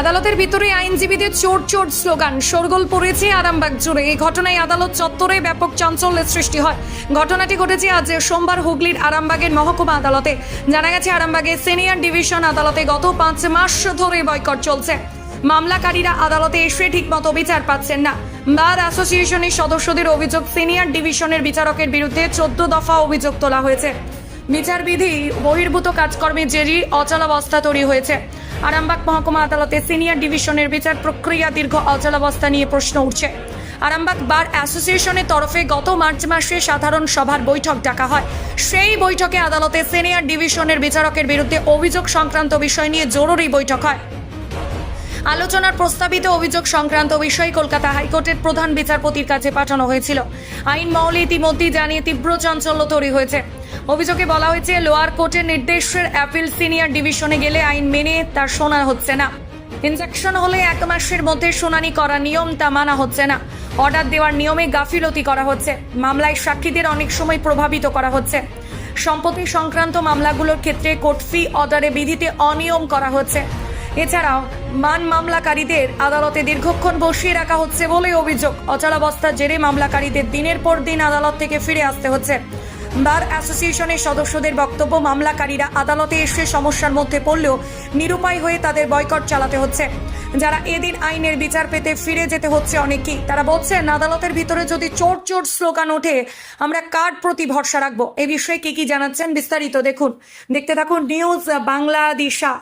আদালতের ভিতরে আইনজীবীদের চোর চোর স্লোগান, শোরগোল পড়েছে আরামবাগ জুড়ে। এই ঘটনায় আদালত চত্বরে ব্যাপক চাঞ্চল্যের সৃষ্টি হয়। ঘটনাটি ঘটেছে আজ সোমবার হুগলির আরামবাগের মহকুমা আদালতে। জানা গেছে, আরামবাগের সিনিয়র ডিভিশন আদালতে গত পাঁচ মাস ধরে বয়কট চলছে। মামলাকারীরা আদালতে এসে ঠিকমতো বিচার পাচ্ছেন না। বার অ্যাসোসিয়েশনের সদস্যদের অভিযোগ, সিনিয়র ডিভিশনের বিচারকের বিরুদ্ধে চোদ্দ দফা অভিযোগ তোলা হয়েছে। বিচারবিধি বহির্ভূত কাজকর্মে জেরি অচলাবস্থা তৈরি হয়েছে। আরামবাগ মহকুমা আদালতে সিনিয়র ডিভিশনের বিচার প্রক্রিয়া দীর্ঘ অচলাবস্থা নিয়ে প্রশ্ন উঠছে। আরামবাগ বার অ্যাসোসিয়েশনের তরফে গত মার্চ মাসে সাধারণ সভার বৈঠক ডাকা হয়। সেই বৈঠকে আদালতে সিনিয়র ডিভিশনের বিচারকের বিরুদ্ধে অভিযোগ সংক্রান্ত বিষয় নিয়ে জরুরি বৈঠক হয়। আলোচনার প্রস্তাবিত অভিযোগ সংক্রান্ত বিষয়ে কলকাতা হাইকোর্টের প্রধান বিচারপতির কাছে পাঠানো হয়েছিল। আইন মহলে ইতিমধ্যেই জানিয়ে তীব্র চাঞ্চল্য তৈরি হয়েছে। অভিযোগে বলা হয়েছে, লোয়ার কোর্টের নির্দেশের অ্যাপিল সিনিয়র ডিভিশনে গেলে আইন মেনে তার শোনা হচ্ছে না। ইনজেকশন হলে এক মাসের মধ্যে শুনানি করা নিয়ম তা মানা হচ্ছে না। অর্ডার দেওয়ার নিয়মে গাফিলতি করা হচ্ছে। মামলায় সাক্ষীদের অনেক সময় প্রভাবিত করা হচ্ছে। সম্পত্তি সংক্রান্ত মামলাগুলোর ক্ষেত্রে কোর্ট ফি অর্ডারে বিধিতে অনিয়ম করা হচ্ছে। এছাড়াও, মান মামলাকারীদের আদালতে দীর্ঘক্ষণ বসিয়ে রাখা হচ্ছে বলে অভিযোগ। অচলাবস্থার জেরে মামলাকারীদের দিনের পর দিন আদালত থেকে ফিরে আসতে হচ্ছে। বার অ্যাসোসিয়েশনের সদস্যদের বক্তব্য, মামলাকারীরা আদালতে এসে সমস্যার মধ্যে পড়লেও নিরুপায় হয়ে তাদের বয়কট চালাতে হচ্ছে। যারা এদিন আইনের বিচার পেতে ফিরে যেতে হচ্ছে অনেকেই তারা বলছেন, আদালতের ভিতরে যদি চোর চোর স্লোগান ওঠে, আমরা কার প্রতি ভরসা রাখব? এ বিষয়ে কি কি জানাচ্ছেন বিস্তারিত দেখুন। দেখতে থাকুন নিউজ বাংলাদেশা।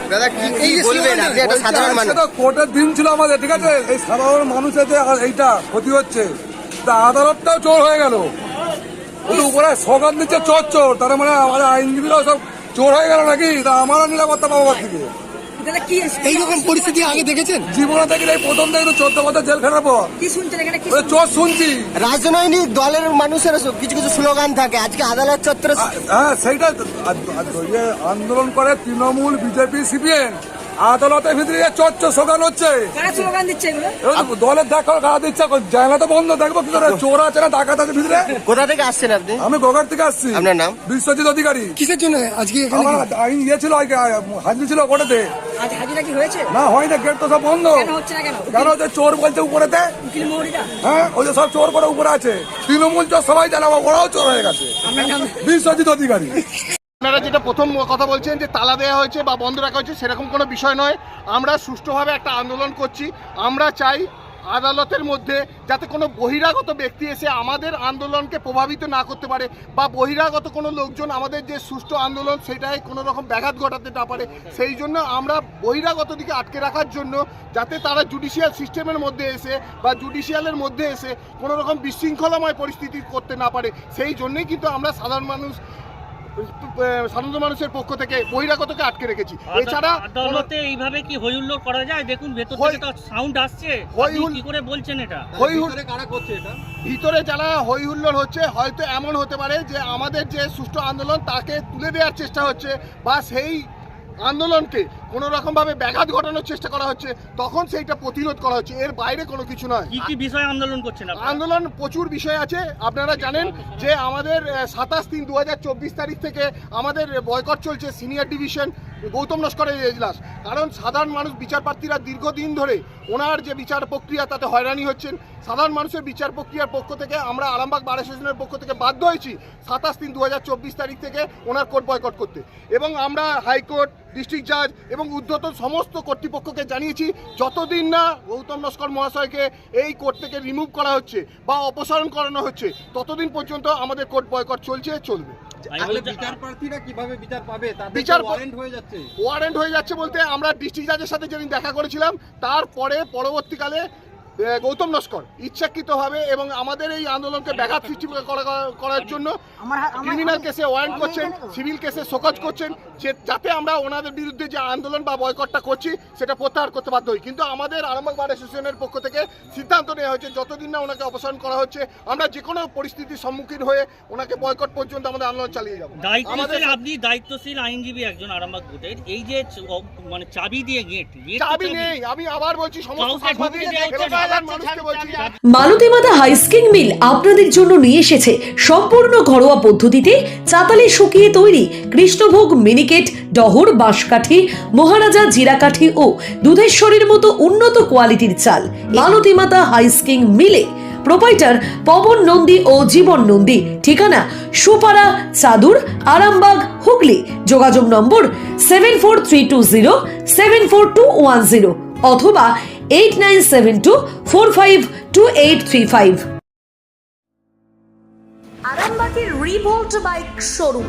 দাদা কি কি বলবেন আপনি একটা সাধারণ মানুষ। কোর্টের দিন ছিল আমাদের ঠিক আছে? এই সাধারণ মানুষের যে এইটা ক্ষতি হচ্ছে তা আদালতটাও চোর হয়ে গেল। উপরে সগান দিচ্ছে চোর চোর তার মানে আমাদের আইনজীবীরাও সব চোর হয়ে গেল নাকি? তা আমারও নিরাপত্তা পাবো থেকে এইরকম পরিস্থিতি আগে দেখেছেন? জীবনে থেকে এই প্রথম থেকে চোদ্দ বছর জেল খাটাবো ওই চোর শুনছি। রাজনৈতিক দলের মানুষের কিছু কিছু স্লোগান থাকে। আজকে আদালত চত্বরে হ্যাঁ সেইটা আন্দোলন করে তৃণমূল বিজেপি সিপিএম। আদালতের ভিতরে চোর সগান হচ্ছে। দলের দেখো কারা দিচ্ছে জায়গা তো বন্ধ দেখব কি করে চোর আছে না ডাকাত আছে ভিতরে? কোথা থেকে আসছেন আপনি? আমি গোগার থেকে আসছি। আপনার নাম? বিশ্বজিৎ অধিকারী। কিসের জন্য? আজকে আমার আইন ইয়ে ছিল হাজির ছিল কোর্টেতে আজ হাজিরা কি হয়েছে? না হয় না গেট তো সব বন্ধ। কেন হচ্ছে না কেন? কেন হচ্ছে? চোর বলছে উপরেতে। হ্যাঁ ওই যে সব চোর করে উপরে আছে। তৃণমূল চোর সবাই জানে আবার ওরাও চোর হয়ে গেছে। বিশ্বজিৎ অধিকারী। আপনারা যেটা প্রথম কথা বলছেন যে তালা দেওয়া হয়েছে বা বন্ধ রাখা হয়েছে, সেরকম কোনো বিষয় নয়। আমরা সুষ্ঠুভাবে একটা আন্দোলন করছি। আমরা চাই আদালতের মধ্যে যাতে কোনো বহিরাগত ব্যক্তি এসে আমাদের আন্দোলনকে প্রভাবিত না করতে পারে বা বহিরাগত কোনো লোকজন আমাদের যে সুষ্ঠু আন্দোলন সেটাই কোনো রকম ব্যাঘাত ঘটাতে না পারে। সেই জন্য আমরা বহিরাগত দিকে আটকে রাখার জন্য যাতে তারা জুডিশিয়াল সিস্টেমের মধ্যে এসে বা জুডিশিয়ালের মধ্যে এসে কোনো রকম বিশৃঙ্খলাময় পরিস্থিতি করতে না পারে। সেই জন্যই কিন্তু আমরা সাধারণ মানুষ সাধারণ মানুষের পক্ষ থেকে বহিরাগতকে আটকে রেখেছি। এছাড়া আদালতে এইভাবে কি হইহুল্লোড় করা যায়? দেখুন ভেতর হই- থেকে তো সাউন্ড আসছে। কি করে বলছেন এটা? হই এটা? ভিতরে যারা হই হুল্লোড় হচ্ছে হয়তো এমন হতে পারে যে আমাদের যে সুষ্ঠু আন্দোলন তাকে তুলে দেওয়ার চেষ্টা হচ্ছে বা সেই আন্দোলনকে কোনো রকমভাবে ব্যাঘাত ঘটানোর চেষ্টা করা হচ্ছে তখন সেইটা প্রতিরোধ করা হচ্ছে। এর বাইরে কোনো কিছু নয়। কি কি বিষয়ে আন্দোলন করছেন আন্দোলন প্রচুর বিষয় আছে। আপনারা জানেন যে আমাদের সাতাশ তিন দু তারিখ থেকে আমাদের বয়কট চলছে সিনিয়র ডিভিশন গৌতম নস্করের এজলাস। কারণ সাধারণ মানুষ বিচারপ্রার্থীরা দীর্ঘদিন ধরে ওনার যে বিচার প্রক্রিয়া তাতে হয়রানি হচ্ছেন। সাধারণ মানুষের বিচার প্রক্রিয়ার পক্ষ থেকে আমরা আরামবাগ বার অ্যাসোসিয়েশনের পক্ষ থেকে বাধ্য হয়েছি সাতাশ তিন দু তারিখ থেকে ওনার কোর্ট বয়কট করতে। এবং আমরা হাইকোর্ট ডিস্ট্রিক্ট জাজ এবং ঊর্ধ্বতন সমস্ত কর্তৃপক্ষকে জানিয়েছি যতদিন না গৌতম নস্কর মহাশয়কে এই কোর্ট থেকে রিমুভ করা হচ্ছে বা অপসারণ করানো হচ্ছে ততদিন পর্যন্ত আমাদের কোর্ট বয়কট চলছে চলবে। ওয়ারেন্ট হয়ে যাচ্ছে। ওয়ারেন্ট হয়ে যাচ্ছে বলতে আমরা ডিস্ট্রিক্ট জাজের সাথে যেদিন দেখা করেছিলাম তারপরে পরবর্তীকালে গৌতম নস্কর ইচ্ছাকৃতভাবে এবং আমাদের এই আন্দোলনকে ব্যাঘাত সৃষ্টি করা- করার জন্য ক্রিমিনাল কেসে ওয়ারেন্ট করছেন সিভিল কেসে শোকজ করছেন যে যাতে আমরা ওনাদের বিরুদ্ধে যে আন্দোলন বা বয়কটটা করছি সেটা প্রত্যাহার করতে বাধ্য হই। কিন্তু আমাদের আরামবাগ বার অ্যাসোসিয়েশনের পক্ষ থেকে সিদ্ধান্ত নেওয়া হয়েছে যতদিন না ওনাকে অপসারণ করা হচ্ছে আমরা যে কোনো পরিস্থিতির সম্মুখীন হয়ে ওনাকে বয়কট পর্যন্ত আমাদের আন্দোলন চালিয়ে যাব। আমাদের দায়িত্বশীল আপনি দায়িত্বশীল আইনজীবী একজন আরামবাগ ভোটের এই যে মানে চাবি দিয়ে গেট চাবি নেই আমি আবার বলছি বলছি। মালতীমাতা হাইস্কিং মিল আপনাদের জন্য নিয়ে এসেছে সম্পূর্ণ ঘরোয়া পদ্ধতিতে চাতালে শুকিয়ে তৈরি কৃষ্ণভোগ মিনিকেট ডহর, বাঁশকাঠি, মহারাজা জিরাকাঠি ও দুধেশ্বরীর মতো উন্নত কোয়ালিটির চাল মালতীমাতা হাইস্কিং মিলে। প্রোপাইটার পবন নন্দী ও জীবন নন্দী, ঠিকানা সুপারা চাদুর, আরামবাগ, হুগলি। যোগাযোগ নম্বর seven four three two zero seven four two one zero অথবা eight nine seven two four five two eight three five আরামবাগের রিভোল্ট বাইক শোরুম